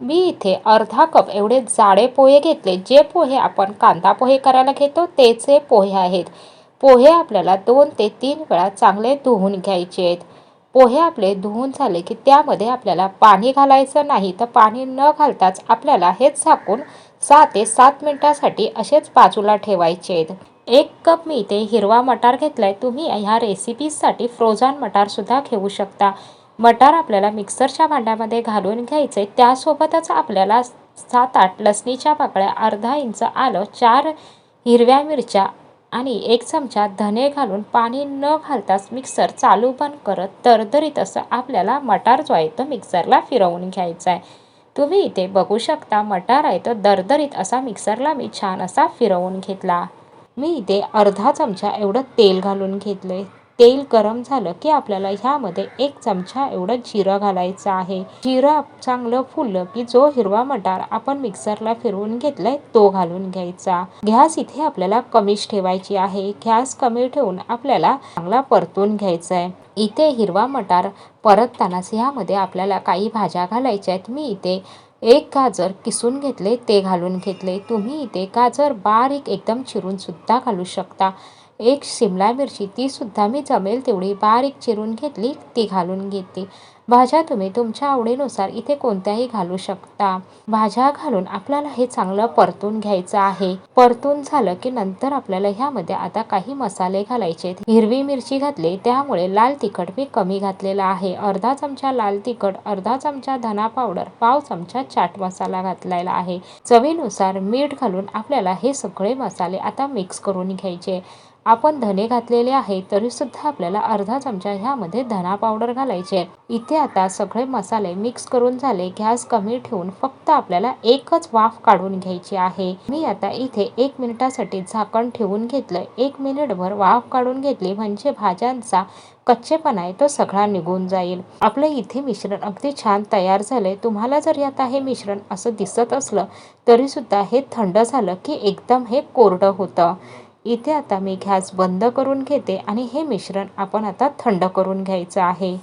मी इथे अर्धा कप एवढे जाडे पोहे घेतले. जे पोहे आपण कांदा पोहे करायला घेतो तेच हे पोहे आहेत. पोहे आपल्याला दोन ते तीन वेळा चांगले धुवून घ्यायचे आहेत. पोहे आपले धुवून झाले की त्यामध्ये आपल्याला पाणी घालायचं नाही. तर पाणी न घालताच आपल्याला हेच झाकून सहा ते सात मिनिटासाठी असेच बाजूला ठेवायचे आहेत. एक कप मी इथे हिरवा मटार घेतलाय. तुम्ही ह्या रेसिपीजसाठी फ्रोझन मटारसुद्धा घेऊ शकता. मटार आपल्याला मिक्सरच्या भांड्यामध्ये घालून घ्यायचे. त्यासोबतच आपल्याला सात आठ लसणीच्या पाकळ्या अर्धा इंच आलं चार हिरव्या मिरच्या आणि एक चमचा धने घालून पाणी न घालताच मिक्सर चालू बंद करत दरदरीत असं आपल्याला मटार जो आहे तो मिक्सरला फिरवून घ्यायचा आहे. तुम्ही इथे बघू शकता मटार आहे तो दरदरीत असा मिक्सरला मी छान असा फिरवून घेतला. मी इथे अर्धा चमचा एवढं तेल घालून घेतले तेल गरम झालं की आपल्याला ह्यामध्ये एक चमचा एवढं जिरं घालायचं आहे. जिरं चांगलं फुललं की जो हिरवा मटार आपण मिक्सरला फिरवून घेतलाय तो घालून घ्यायचा. गॅस इथे आपल्याला कमीच ठेवायची आहे. गॅस कमी ठेवून आपल्याला चांगला परतून घ्यायचा आहे इथे हिरवा मटार परततानाच ह्यामध्ये आपल्याला काही भाज्या घालायच्या आहेत. मी इथे एक गाजर किसून घेतले ते घालून घेतले. तुम्ही इथे गाजर बारीक एकदम चिरून सुद्धा घालू शकता. एक शिमला मिरची तीसुद्धा मी जमेल तेवढी बारीक चिरून घेतली ती घालून घेते. भाज्या तुम्ही तुमच्या आवडीनुसार इथे कोणत्याही घालू शकता. भाज्या घालून आपल्याला हे चांगलं परतून घ्यायचं आहे. परतून झालं की नंतर आपल्याला ह्यामध्ये आता काही मसाले घालायचे हिरवी मिरची घातली त्यामुळे लाल तिखट मी कमी घातलेला आहे. अर्धा चमचा लाल तिखट अर्धा चमचा धना पावडर पाव चमचा चाट मसाला घातलेला आहे. चवीनुसार मीठ घालून आपल्याला हे सगळे मसाले आता मिक्स करून घ्यायचे. आपण धने घातलेले आहे तरीसुद्धा आपल्याला अर्धा चमचा ह्यामध्ये धना पावडर घालायचे. इथे आता सगळे मसाले मिक्स करून झाले. गॅस कमी ठेवून फक्त आपल्याला एकच वाफ काढून घ्यायची आहे. मी आता इथे एक मिनिटासाठी झाकण ठेवून घेतलं एक मिनिटभर वाफ काढून घेतली म्हणजे भाज्यांचा कच्चेपणा आहे तो सगळा निघून जाईल. आपलं इथे मिश्रण अगदी छान तयार झालंय. तुम्हाला जर आता हे मिश्रण असं दिसत असलं तरीसुद्धा हे थंड झालं की एकदम हे कोरडं होतं. इथे आता मी गॅस बंद करून घेते आणि हे मिश्रण आपण आता थंड करून घ्यायचं आहे.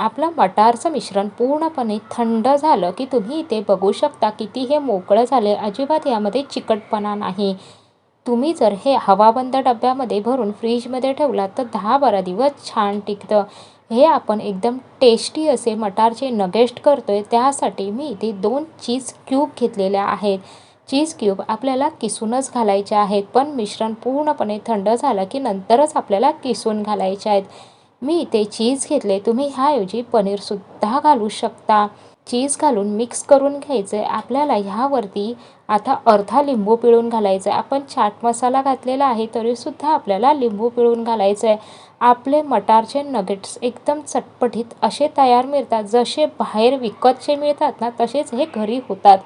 आपलं मटारचं मिश्रण पूर्णपणे थंड झालं की तुम्ही इथे बघू शकता किती हे मोकळं झाले अजिबात यामध्ये चिकटपणा नाही. तुम्ही जर हे हवाबंद डब्यामध्ये भरून फ्रीजमध्ये ठेवलात तर दहा बारा दिवस छान टिकतं. हे आपण एकदम टेस्टी असे मटारचे नगेस्ट करतोय. त्यासाठी मी इथे दोन चीज क्यूब घेतलेल्या आहेत. चीज क्यूब आपल्याला किसूनच घालायचे आहेत पण मिश्रण पूर्णपणे थंड झालं की नंतरच आपल्याला किसून घालायचे आहेत. मी इथे चीज घेतले तुम्ही ह्याऐवजी पनीरसुद्धा घालू शकता. चीज घालून मिक्स करून घ्यायचं आहे आपल्याला ह्यावरती आता अर्धा लिंबू पिळून घालायचं. आहे आपण चाट मसाला घातलेला आहे तरीसुद्धा आपल्याला लिंबू पिळून घालायचं. आहे आपले मटारचे नगेट्स एकदम चटपटीत असे तयार मिळतात जसे बाहेर विकतचे मिळतात ना तसेच हे घरी होतात.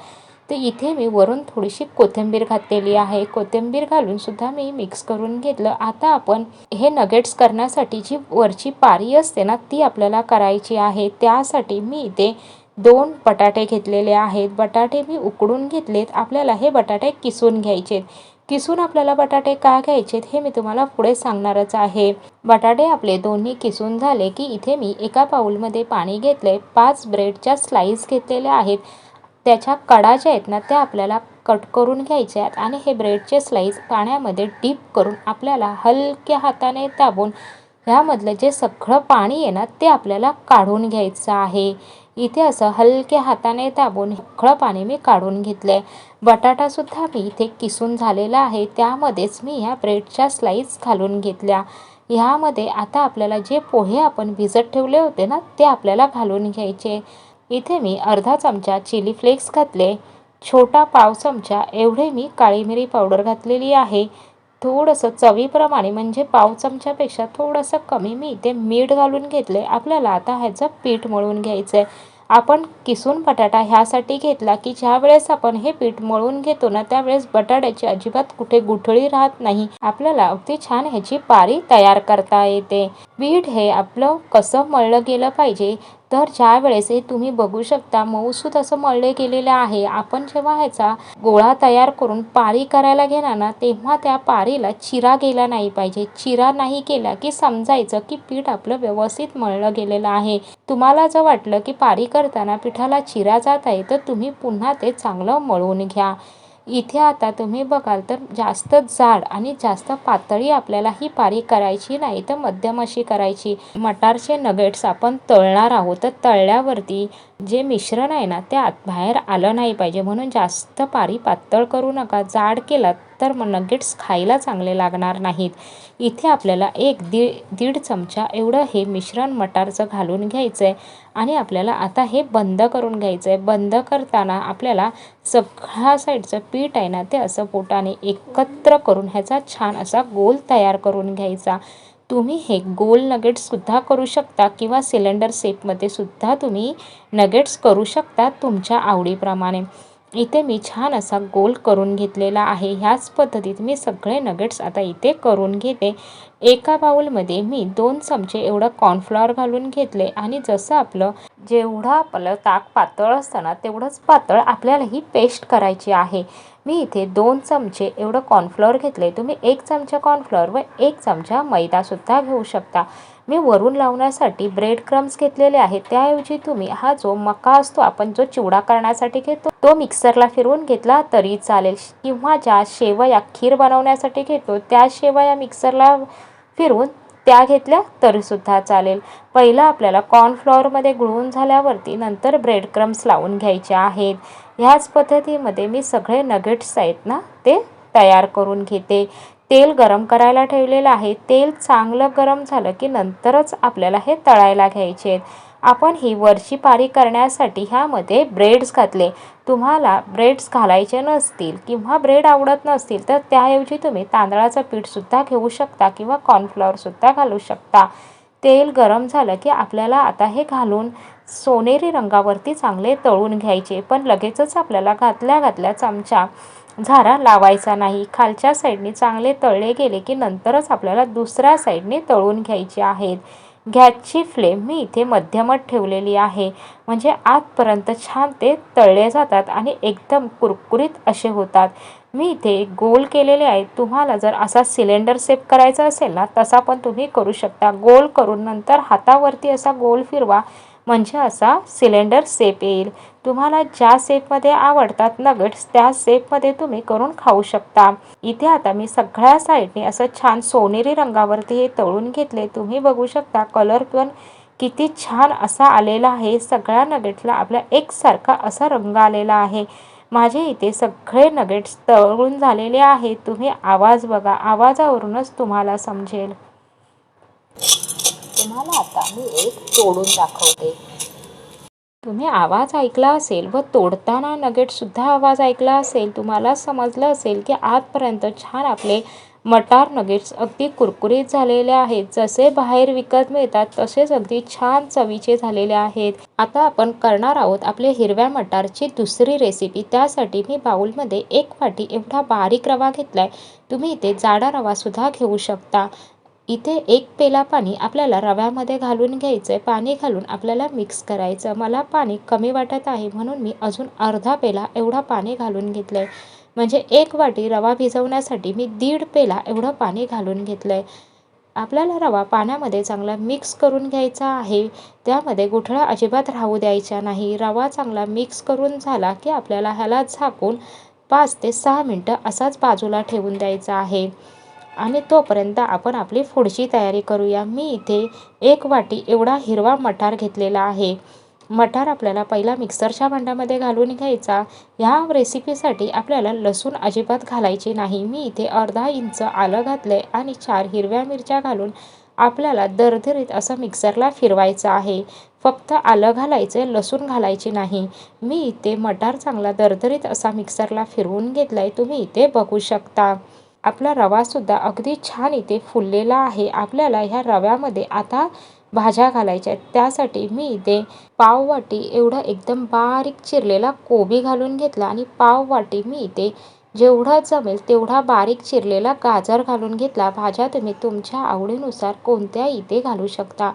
तर इथे मी वरून थोडीशी कोथिंबीर घातलेली आहे. कोथिंबीर घालून सुद्धा मी मिक्स करून घेतलं. आता आपण हे नगेट्स करण्यासाठी जी वरची पारी असते ना ती आपल्याला करायची आहे. त्यासाठी मी इथे दोन बटाटे घेतलेले आहेत. बटाटे मी उकडून घेतलेत. आपल्याला हे बटाटे किसून घ्यायचे किसून आपल्याला बटाटे का घ्यायचेत हे मी तुम्हाला पुढे सांगणारच आहे. बटाटे आपले दोन्ही किसून झाले की इथे मी एका पाऊलमध्ये पाणी घेतले पाच ब्रेडच्या स्लाईस घेतलेल्या आहेत. त्याच्या कडा ज्या आहेत ना त्या आपल्याला कट करून घ्यायच्या आहेत आणि हे ब्रेडचे स्लाईस पाण्यामध्ये डीप करून आपल्याला हलक्या हाताने दाबून ह्यामधलं जे सगळं पाणी आहे ना ते आपल्याला काढून घ्यायचं आहे. इथे असं हलक्या हाताने दाबून सगळं पाणी मी काढून घेतलं आहे बटाटासुद्धा मी इथे किसून झालेला आहे. त्यामध्येच मी ह्या ब्रेडच्या स्लाईस घालून घेतल्या. ह्यामध्ये आता आपल्याला जे पोहे आपण भिजत ठेवले होते ना ते आपल्याला घालून घ्यायचे. इथे मी अर्धा चमचा चिली फ्लेक्स घातले छोटा पाव चमचा एवढे मी काळी मिरी पावडर घातलेली आहे. थोडंसं चवीप्रमाणे म्हणजे पाव चमच्यापेक्षा थोडंसं कमी मी इथे मीठ घालून घेतले. आपल्याला आता ह्याचं पीठ मळून घ्यायचं आहे आपण किसून बटाटा ह्यासाठी घेतला की ज्या वेळेस आपण हे पीठ मळून घेतो ना त्यावेळेस बटाट्याची अजिबात कुठे गुठळी राहत नाही. आपल्याला अगदी छान ह्याची पारी तयार करता येते. पीठ हे आपलं कसं मळलं गेलं पाहिजे तर ज्या वेळेस हे तुम्ही बघू शकता मऊसूत असं मळले गेलेलं आहे. आपण जेव्हा ह्याचा गोळा तयार करून पारी करायला घेणार ना तेव्हा त्या पारीला चिरा गेला नाही पाहिजे. चिरा नाही केला की समजायचं की पीठ आपलं व्यवस्थित मळलं गेलेलं आहे. तुम्हाला जर वाटलं की पारी करताना पिठाला चिरा जात आहे तर तुम्ही पुन्हा ते चांगलं मळून घ्या. इथे आता तुम्ही बघाल तर जास्त जाड आणि जास्त पातळी आपल्याला ही पारी करायची नाही तर मध्यम अशी करायची. मटारचे नगेट्स आपण तळणार आहोत. तर तळल्यावरती जे मिश्रण आहे ना ते आत बाहेर आलं नाही पाहिजे. म्हणून जास्त पारी पातळ करू नका. जाड केलात तर मग नगेट्स खायला चांगले लागणार नाहीत. इथे आपल्याला एक दीड दीड चमचा एवढं हे मिश्रण मटारचं घालून घ्यायचं आहे आणि आपल्याला आता हे बंद करून घ्यायचं आहे बंद करताना आपल्याला सगळ्या साईडचं पीठ आहे ना ते असं पोटाने एकत्र करून ह्याचा छान असा गोल तयार करून घ्यायचा. तुम्ही हे गोल नगेट्ससुद्धा करू शकता किंवा सिलेंडर सेपमध्ये सुद्धा तुम्ही नगेट्स करू शकता तुमच्या आवडीप्रमाणे. इथे मी छान असा गोल करून घेतलेला आहे. ह्याच पद्धतीत मी सगळे नगेट्स आता इथे करून घेते. एका बाऊलमध्ये मी दोन चमचे एवढं कॉर्नफ्लॉवर घालून घेतले आणि जसं आपलं जेवढं आपलं ताक पातळ असतं ना तेवढंच पातळ आपल्याला ही पेस्ट करायची आहे. मी इथे दोन चमचे एवढं कॉर्नफ्लॉवर घेतले. तुम्ही एक चमचा कॉर्नफ्लॉवर व एक चमचा मैदासुद्धा घेऊ शकता. मी वरून लावण्यासाठी ब्रेड क्रम्स घेतलेले आहेत. त्याऐवजी तुम्ही हा जो मका असतो आपण जो चिवडा करण्यासाठी घेतो तो मिक्सरला फिरवून घेतला तरी चालेल. किंवा ज्या शेवया खीर बनवण्यासाठी घेतो त्या शेवया मिक्सरला फिरवून त्या घेतल्या तरीसुद्धा चालेल. पहिलं आपल्याला कॉर्नफ्लॉवरमध्ये गुळवून झाल्यावरती नंतर ब्रेड क्रम्स लावून घ्यायचे आहेत. ह्याच पद्धतीमध्ये मी सगळे नगेट्स आहेत ना ते तयार करून घेते. तेल गरम करायला ठेवलेलं आहे. तेल चांगलं गरम झालं की नंतरच आपल्याला हे तळायला घ्यायचे आहेत. आपण ही वरची पारी करण्यासाठी ह्यामध्ये ब्रेड्स घातले. तुम्हाला ब्रेड्स घालायचे नसतील किंवा ब्रेड आवडत नसतील तर त्याऐवजी तुम्ही तांदळाचं पीठसुद्धा घेऊ शकता किंवा कॉर्नफ्लॉवरसुद्धा घालू शकता. तेल गरम झालं की आपल्याला आता हे घालून सोनेरी रंगावरती चांगले तळून घ्यायचे. पण लगेचच आपल्याला घातल्या घातल्या चमचा झारा लावायचा नाही. खालच्या साईडने चांगले तळले गेले की नंतरच आपल्याला दुसऱ्या साईडने तळून घ्यायचे आहेत. गॅसची फ्लेम मी इथे मध्यमच ठेवलेली आहे. म्हणजे आतपर्यंत छान ते तळले जातात आणि एकदम कुरकुरीत असे होतात. मी इथे गोल केलेले आहे. तुम्हाला जर असा सिलेंडर सेप करायचा असेल ना तसा पण तुम्ही करू शकता. गोल करून नंतर हातावरती असा गोल फिरवा. म्हणजे असा सिलेंडर सेप येईल. तुम्हाला ज्या सेपमध्ये आवडतात नगेट्स त्या सेपमध्ये तुम्ही करून खाऊ शकता. इथे आता मी सगळ्या साईडने असं छान सोनेरी रंगावरती हे तळून घेतले. तुम्ही बघू शकता कलर पण किती छान असा आलेला आहे. सगळ्या नगेट्सला आपल्या एकसारखा असा रंग आलेला आहे. माझे इथे सगळे नगेट्स तळून झालेले आहेत. तुम्ही आवाज बघा. आवाजावरूनच तुम्हाला समजेल. तुम्हाला आता मी एक तोडून दाखवते. तुम्ही आवाज ऐकला असेल व तोडताना नगेटसुद्धा आवाज ऐकला असेल तुम्हाला समजलं असेल की आजपर्यंत छान आपले मटार नगेट्स अगदी कुरकुरीत झालेले आहेत. जसे बाहेर विकत मिळतात तसेच अगदी छान चवीचे झालेले आहेत. आता आपण करणार आहोत आपले हिरव्या मटारची दुसरी रेसिपी त्यासाठी मी बाउलमध्ये एक वाटी एवढा बारीक रवा घेतला आहे तुम्ही इथे जाडा रवासुद्धा घेऊ शकता. इथे एक पेला पाणी आपल्याला रव्यामध्ये घालून घ्यायचं आहे पाणी घालून आपल्याला मिक्स करायचं मला पाणी कमी वाटत आहे म्हणून मी अजून अर्धा पेला एवढा पाणी घालून घेतलं आहे म्हणजे एक वाटी रवा भिजवण्यासाठी मी दीड पेला एवढं पाणी घालून घेतलं आहे आपल्याला रवा पाण्यामध्ये चांगला मिक्स करून घ्यायचा आहे. त्यामध्ये गुठळा अजिबात राहू द्यायचा नाही. रवा चांगला मिक्स करून झाला की आपल्याला ह्याला झाकून पाच ते सहा मिनटं असाच बाजूला ठेवून द्यायचा आहे. आणि तोपर्यंत आपण आपली पुढची तयारी करूया. मी इथे एक वाटी एवढा हिरवा मटार घेतलेला आहे. मटार आपल्याला पहिला मिक्सरच्या भांड्यामध्ये घालून घ्यायचा. ह्या रेसिपीसाठी आपल्याला लसूण अजिबात घालायची नाही. मी इथे अर्धा इंच आलं घातलं आहे आणि चार हिरव्या मिरच्या घालून आपल्याला दरदरीत असं मिक्सरला फिरवायचं आहे. फक्त आलं घालायचं लसूण घालायची नाही. मी इथे मटार चांगला दरदरीत असा मिक्सरला फिरवून घेतला आहे तुम्ही इथे बघू शकता. आपला रवासुद्धा अगदी छान इथे फुललेला आहे. आपल्याला ह्या रव्यामध्ये आता भाज्या घालायच्या आहेत. त्यासाठी मी इथे पाव वाटी एवढा एकदम बारीक चिरलेला कोबी घालून घेतला आणि पाव वाटी मी इथे जेवढा जमेल तेवढा बारीक चिरलेला गाजर घालून घेतला. भाज्या तुम्ही तुमच्या आवडीनुसार कोणत्या इथे घालू शकता.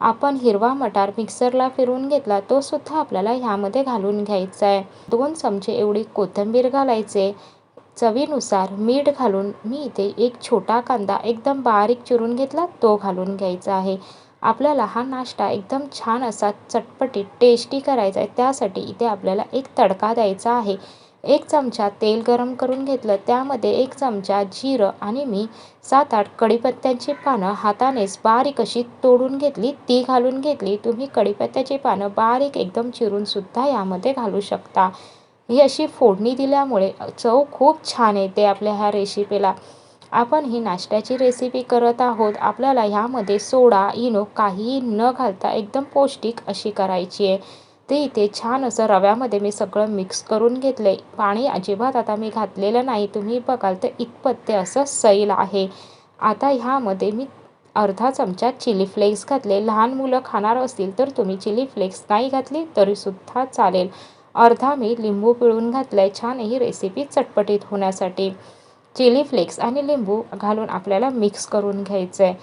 आपण हिरवा मटार मिक्सरला फिरवून घेतला. तो सुद्धा आपल्याला ह्यामध्ये घालून घ्यायचा आहे. दोन चमचे एवढी कोथिंबीर घालायचे. चवीनुसार मीठ घालून मी इथे एक छोटा कांदा एकदम बारीक चिरून घेतला तो घालून घ्यायचा आहे. आपल्याला हा नाश्ता एकदम छान असा चटपटीत टेस्टी करायचा आहे त्यासाठी इथे आपल्याला एक तडका द्यायचा आहे. एक चमचा तेल गरम करून घेतलं त्यामध्ये एक चमचा जिरं आणि मी सात आठ कढीपत्त्यांची पानं हातानेच बारीक अशी तोडून घेतली ती घालून घेतली. तुम्ही कढीपत्त्याची पानं बारीक एकदम चिरूनसुद्धा यामध्ये घालू शकता. ही अशी फोडणी दिल्यामुळे चव खूप छान येते आपल्या ह्या रेसिपीला आपण ही नाश्त्याची रेसिपी करत आहोत आपल्याला ह्यामध्ये सोडा इनो काहीही न घालता एकदम पौष्टिक अशी करायची आहे. ते इथे छान असं रव्यामध्ये मी सगळं मिक्स करून घेतलं आहे पाणी अजिबात आता मी घातलेलं नाही. तुम्ही बघाल तर इतपत ते असं सैल आहे. आता ह्यामध्ये मी अर्धा चमचा चिली फ्लेक्स घातले. लहान मुलं खाणार असतील तर तुम्ही चिली फ्लेक्स नाही घातली तरीसुद्धा चालेल. अर्धा मी लिंबू पिळून घातलं आहे छान ही रेसिपी चटपटीत होण्यासाठी. चिली फ्लेक्स आणि लिंबू घालून आपल्याला मिक्स करून घ्यायचं आहे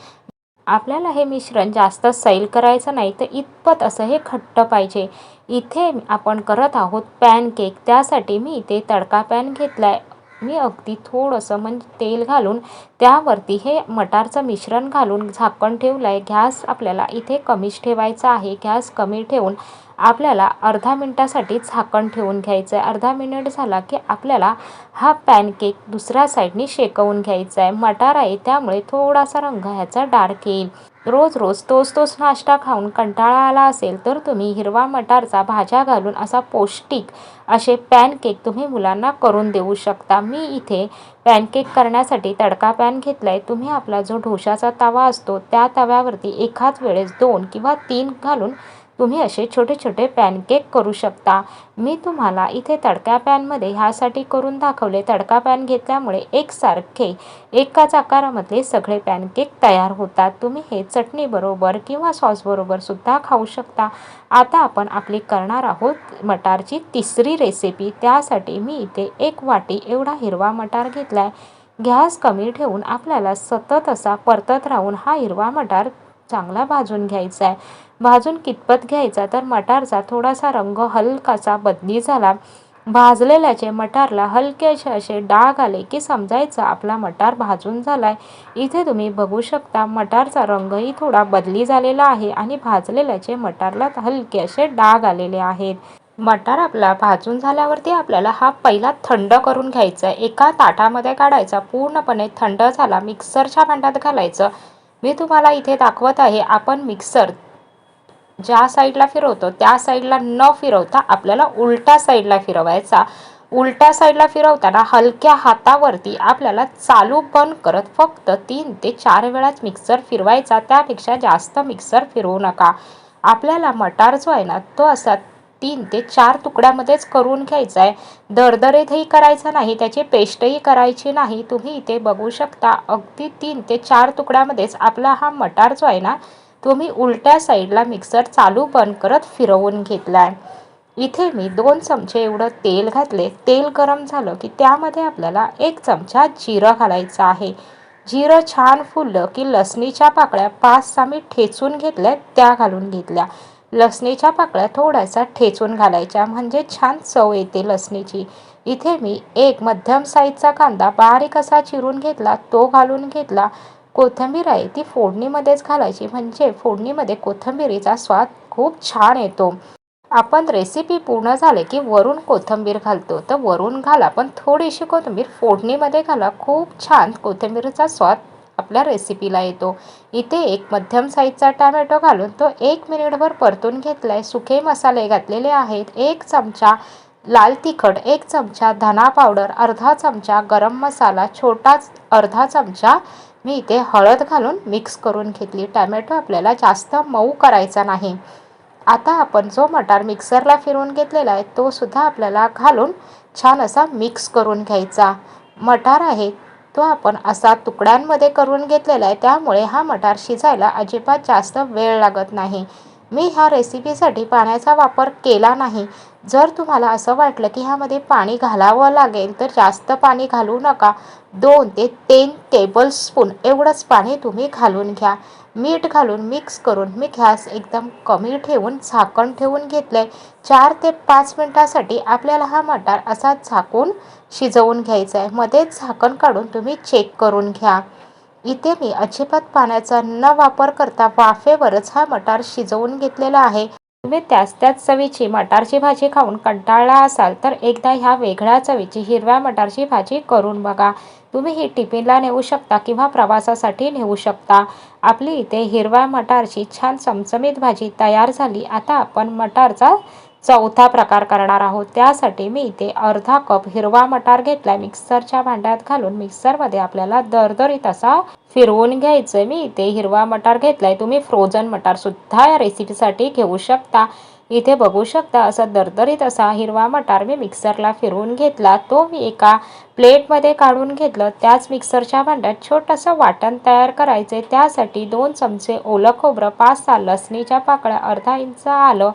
आपल्याला हे मिश्रण जास्त सैल करायचं नाही तर इतपत असं हे घट्ट पाहिजे. इथे आपण करत आहोत पॅनकेक त्यासाठी मी इथे तडका पॅन घेतला आहे मी अगदी थोडंसं म्हणजे तेल घालून त्यावरती हे मटारचं मिश्रण घालून झाकण ठेवलं आहे गॅस आपल्याला इथे कमीच ठेवायचा आहे. गॅस कमी ठेवून आपल्याला अर्धा मिनटासाठी झाकण ठेवून घ्यायचं आहे अर्धा मिनिट झाला की आपल्याला हा पॅनकेक दुसऱ्या साईडनी शेकवून घ्यायचा आहे मटार आहे त्यामुळे थोडासा रंग ह्याचा डार्क येईल. रोज रोज तोच तोच नाश्ता खाऊन कंटाळा आला असेल तर तुम्ही हिरवा मटारचा भाज्या घालून असा पौष्टिक असे पॅनकेक तुम्ही मुलांना करून देऊ शकता. मी इथे पॅनकेक करण्यासाठी तडका पॅन घेतला आहे तुम्ही आपला जो ढोशाचा तवा असतो त्या तव्यावरती एकाच वेळेस दोन किंवा तीन घालून तुम्ही असे छोटे छोटे पॅनकेक करू शकता. मी तुम्हाला इथे तडका पॅनमध्ये ह्यासाठी करून दाखवले. तडका पॅन घेतल्यामुळे एकसारखे एकाच आकारामधले सगळे पॅनकेक तयार होतात. तुम्ही हे चटणीबरोबर किंवा सॉसबरोबर सुद्धा खाऊ शकता. आता आपण आपली करणार आहोत मटारची तिसरी रेसिपी. त्यासाठी मी इथे एक वाटी एवढा हिरवा मटार घेतला आहे गॅस कमी ठेवून आपल्याला सतत असा परतत राहून हा हिरवा मटार चांगला भाजून घ्यायचा आहे भाजून कितपत घ्यायचा? तर मटारचा थोडासा रंग हलकासा बदली झाला. भाजलेल्याचे मटारला हलकेसे असे डाग आले की समजायचं आपला मटार भाजून झालाय. इथे तुम्ही बघू शकता मटारचा रंगही थोडा बदली झालेला आहे आणि भाजलेल्याचे मटारला हलके असे डाग आलेले आहेत. मटार आपला भाजून झाल्यावरती आपल्याला हा पहिला थंड करून घ्यायचा. आहे एका ताटामध्ये काढायचा. पूर्णपणे थंड झाला. मिक्सरच्या भांड्यात घालायचं. मी तुम्हाला इथे दाखवत आहे आपण मिक्सर ज्या साईडला फिरवतो त्या साईडला न फिरवता आपल्याला उलट्या साईडला फिरवायचा. उलट्या साईडला फिरवताना हलक्या हातावरती आपल्याला चालू बंद करत फक्त तीन ते चार वेळाच मिक्सर फिरवायचा. त्यापेक्षा जास्त मिक्सर फिरवू नका. आपल्याला मटार जो आहे ना तो असा तीन ते चार तुकड्यामध्येच करून घ्यायचा आहे दरदरीतही करायचा नाही त्याची पेस्टही करायची नाही. तुम्ही इथे बघू शकता अगदी तीन ते चार तुकड्यामध्येच आपला हा मटार जो आहे ना तुम्ही उलट्या साईडला मिक्सर चालू बंद करत फिरवून घेतला आहे इथे मी दोन चमचे एवढं तेल घातले. तेल गरम झालं की त्यामध्ये आपल्याला एक चमचा जिरं घालायचं आहे. जिरं छान फुललं की लसणीच्या पाकळ्या पाच सहा मी ठेचून घेतल्या त्या घालून घेतल्या. लसणीच्या पाकळ्या थोड्याशा ठेचून घालायच्या म्हणजे छान चव येते लसणीची. इथे मी एक मध्यम साईजचा कांदा बारीक असा चिरून घेतला तो घालून घेतला. कोथिंबीर आहे ती फोडणीमध्येच घालायची. म्हणजे फोडणीमध्ये कोथिंबीरीचा स्वाद खूप छान येतो. आपण रेसिपी पूर्ण झाले की वरून कोथिंबीर घालतो. तर वरून घाला पण थोडीशी कोथिंबीर फोडणीमध्ये घाला. खूप छान कोथिंबीरचा स्वाद आपल्या रेसिपीला येतो. इथे एक मध्यम साईजचा टॅमॅटो घालून तो एक मिनिटभर परतून घेतला आहे सुके मसाले घातलेले आहेत. एक चमचा लाल तिखट एक चमचा धना पावडर अर्धा चमचा गरम मसाला छोटाच अर्धा चमचा मी इथे हळद घालून मिक्स करून घेतली. टॅमॅटो आपल्याला जास्त मऊ करायचा नाही. आता आपण जो मटार मिक्सरला फिरवून घेतलेला आहे तो सुद्धा आपल्याला घालून छान असा मिक्स करून घ्यायचा. मटार आहे तो आपण असा तुकड्यांमध्ये करून घेतलेला आहे त्यामुळे हा मटार शिजायला अजिबात जास्त वेळ लागत नाही. मी ह्या रेसिपीसाठी पाण्याचा वापर केला नाही. जर तुम्हाला असं वाटलं की ह्यामध्ये पाणी घालावं लागेल तर जास्त पाणी घालू नका. दोन ते तीन टेबलस्पून एवढंच पाणी तुम्ही घालून घ्या. मीठ घालून मिक्स करून मी गॅस एकदम कमी ठेवून झाकण ठेवून घेतलं आहे चार ते पाच मिनटासाठी आपल्याला हा मटार असा झाकून शिजवून घ्यायचा आहे मध्येच झाकण काढून तुम्ही चेक करून घ्या. इथे मी अजिबात पाण्याचा न वापर करता वाफेवरच हा मटार शिजवून घेतलेला आहे. तुम्ही त्याच त्याच चवीची मटारची भाजी खाऊन कंटाळला असाल तर एकदा ह्या वेगळ्या चवीची हिरव्या मटारची भाजी करून बघा. तुम्ही ही टिफिनला नेऊ शकता किंवा प्रवासासाठी नेऊ शकता. आपली इथे हिरव्या मटारची छान चमचमीत भाजी तयार झाली. आता आपण मटारचा चौथा प्रकार करणार आहोत. त्यासाठी मी इथे अर्धा कप हिरवा मटार घेतला मिक्सरच्या भांड्यात घालून मिक्सरमध्ये आपल्याला दरदरीत असा फिरवून घ्यायचं मी. इथे हिरवा मटार घेतलाय. तुम्ही फ्रोझन मटारसुद्धा या रेसिपीसाठी घेऊ शकता. इथे बघू शकता असा दरदरीत असा हिरवा मटार मी मिक्सरला फिरवून घेतला. तो मी एका प्लेटमध्ये काढून घेतलं. त्याच मिक्सरच्या भांड्यात छोटंसं वाटण तयार करायचं त्यासाठी दोन चमचे ओलं खोबरं पाच सहा लसणीच्या पाकळ्या अर्धा इंच आलं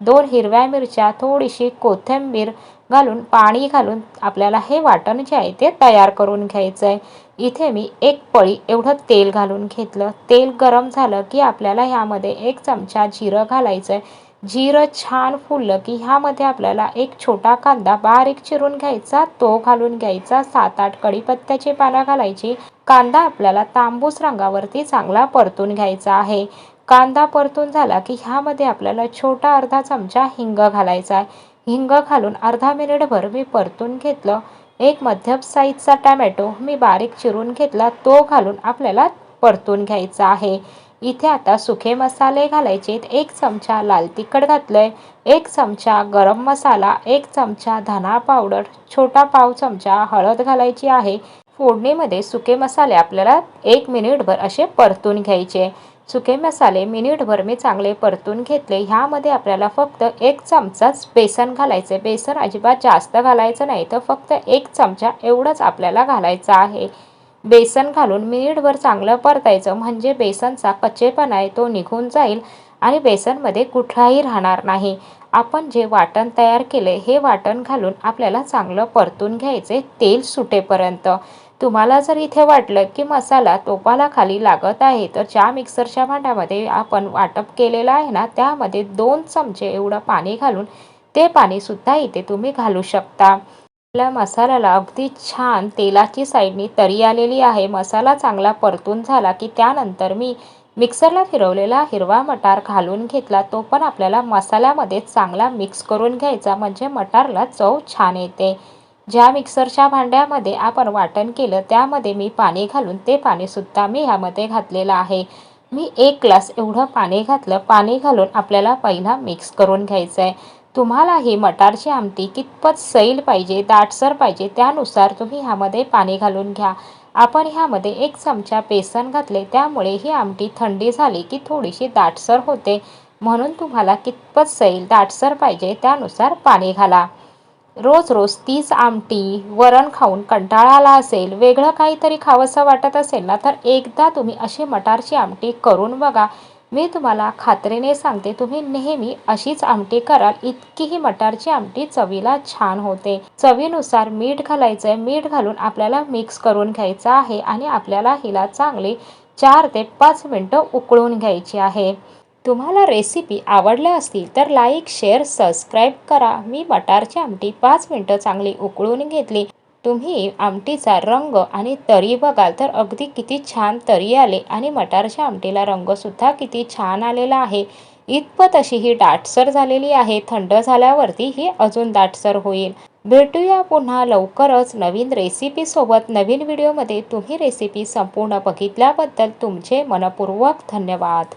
दोन हिरव्या मिरच्या थोडीशी कोथिंबीर घालून पाणी घालून आपल्याला हे वाटण जे आहे ते तयार करून घ्यायचं आहे इथे मी एक पळी एवढं तेल घालून घेतलं. तेल गरम झालं की आपल्याला ह्यामध्ये एक चमचा जिरं घालायचं आहे जिरं छान फुललं की ह्यामध्ये आपल्याला एक छोटा कांदा बारीक चिरून घ्यायचा तो घालून घ्यायचा सात आठ कढीपत्त्याची पानं घालायची. कांदा आपल्याला तांबूस रंगावरती चांगला परतून घ्यायचा आहे. कांदा परतून झाला की ह्यामध्ये आपल्याला छोटा अर्धा चमचा हिंग घालायचा आहे. हिंग घालून अर्धा मिनिटभर मी परतून घेतलं. एक मध्यम साईजचा टॅमॅटो मी बारीक चिरून घेतला तो घालून आपल्याला परतून घ्यायचा आहे. इथे आता सुखे मसाले घालायचे एक चमचा लाल तिखट घातलंय एक चमचा गरम मसाला एक चमचा धना पावडर छोटा पाव चमचा हळद घालायची आहे. फोडणीमध्ये सुके मसाले आपल्याला एक मिनिटभर असे परतून घ्यायचे. सुके मसाले मिनिटभर मी चांगले परतून घेतले. ह्यामध्ये आपल्याला फक्त एक चमचाच बेसन घालायचे बेसन अजिबात जास्त घालायचं नाही तर फक्त एक चमचा एवढंच आपल्याला घालायचं आहे. बेसन घालून मिनिटभर चांगलं परतायचं म्हणजे बेसनचा कच्चेपणा आहे तो निघून जाईल आणि बेसनमध्ये कुठलाही राहणार नाही. आपण जे वाटण तयार केले हे वाटण घालून आपल्याला चांगलं परतून घ्यायचे तेल सुटेपर्यंत. तुम्हाला जर इथे वाटलं की मसाला तोपाला खाली लागत आहे तर ज्या मिक्सरच्या भांड्यामध्ये आपण वाटप केलेलं आहे ना त्यामध्ये दोन चमचे एवढं पाणी घालून ते पाणीसुद्धा इथे तुम्ही घालू शकता. आपल्या मसाल्याला अगदी छान तेलाची साईडनी तरी आलेली आहे. मसाला चांगला परतून झाला की त्यानंतर मी मिक्सरला फिरवलेला हिरवा मटार घालून घेतला. तो पण आपल्याला मसाल्यामध्ये चांगला मिक्स करून घ्यायचा म्हणजे मटारला चव छान येते. ज्या मिक्सरच्या भांड्यामध्ये आपण वाटण केलं त्यामध्ये मी पाणी घालून ते पाणीसुद्धा मी ह्यामध्ये घातलेलं आहे. मी एक ग्लास एवढं पाणी घातलं पाणी घालून आपल्याला पहिला मिक्स करून घ्यायचं आहे तुम्हाला ही मटारची आमटी कितपत सैल पाहिजे दाटसर पाहिजे त्यानुसार तुम्ही ह्यामध्ये पाणी घालून घ्या. आपण ह्यामध्ये एक चमचा बेसन घातले त्यामुळे ही आमटी थंडी झाली की थोडीशी दाटसर होते. म्हणून तुम्हाला कितपत सैल दाटसर पाहिजे त्यानुसार पाणी घाला. रोज रोज तीच आमटी वरण खाऊन कंटाळा आला असेल वेगळं काहीतरी खावंसं वाटत असेल ना तर एकदा तुम्ही अशी मटारची आमटी करून बघा. मी तुम्हाला खात्रीने सांगते तुम्ही नेहमी अशीच आमटी कराल इतकी ही मटारची आमटी चवीला छान होते. चवीनुसार मीठ घालायचं आहे मीठ घालून आपल्याला मिक्स करून घ्यायचं आहे आणि आपल्याला हिला चांगली चार ते पाच मिनटं उकळून घ्यायची आहे. तुम्हाला रेसिपी आवडल्या असतील तर लाईक शेअर सबस्क्राईब करा. मी मटारची आमटी पाच मिनटं चांगली उकळून घेतली. तुम्ही आमटीचा रंग आणि तरी बघाल तर अगदी किती छान तरी आले आणि मटारच्या आमटीला रंगसुद्धा किती छान आलेला आहे. इतपत अशी ही दाटसर झालेली आहे. थंड झाल्यावरती ही अजून दाटसर होईल. भेटूया पुन्हा लवकरच नवीन रेसिपीसोबत नवीन व्हिडिओमध्ये तुम्ही रेसिपी संपूर्ण बघितल्याबद्दल तुमचे मनपूर्वक धन्यवाद.